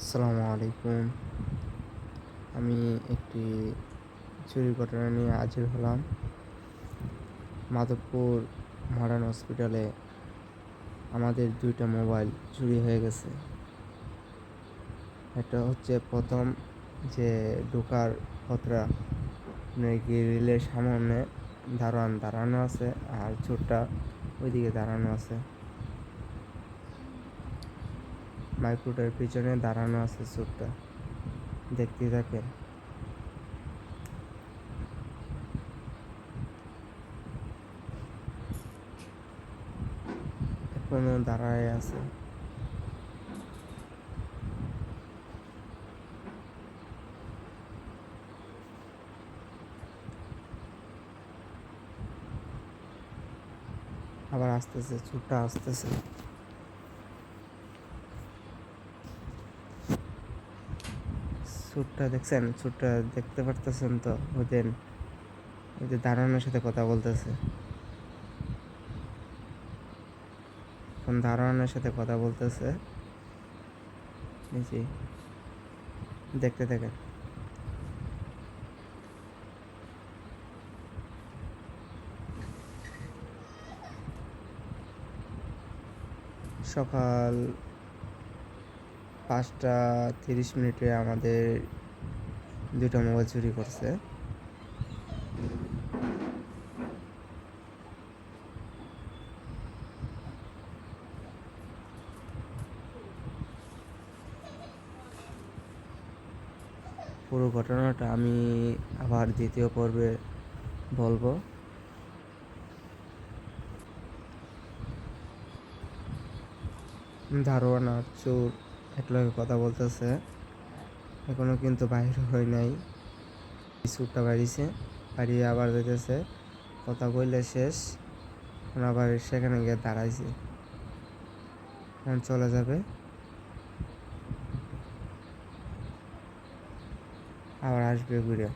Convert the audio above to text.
আসসালামু আলাইকুম। আমি একটি চুরির ঘটনা নিয়ে হাজির হলাম। মাধবপুর মডার্ন হসপিটালে আমাদের দুইটা মোবাইল চুরি হয়ে গেছে। এটা হচ্ছে প্রথম যে ঢোকার পথরা গ্রিলের সামনে দারোয়ান দাঁড়ানো আছে আর চোরটা ওইদিকে দাঁড়ানো আছে। মাইক্রোটার পিছনে দাঁড়ানো আছে চোরটা দেখতে থাকেন। এখনও দাঁড়ায় আছে। আবার আসতেছে চোরটা আসতেছে। চোরটা দেখছেন? চোরটা দেখতে পারতেছেন তো? ওদের ওই যে দারোয়ানের সাথে কথা বলতেছে। এখন দারোয়ানের সাথে কথা বলতেছে। যে, দেখতে থাকেন। সকাল পাঁচটা তিরিশ মিনিটে আমাদের দুটো মোবাইল চুরি করছে। পুরো ঘটনাটা আমি আবার দ্বিতীয় পর্বে বলব। আর চোর একলগে কথা বলতেছে। এখনও কিন্তু বাইর হয় নাই। কিছুটা বাড়িছে, বাড়িয়ে আবার যেতেছে কথা বললে শেষ, এখন আবার সেখানে গিয়ে দাঁড়াইছে। এখন চলে যাবে। আবার আসবে ঘুরে।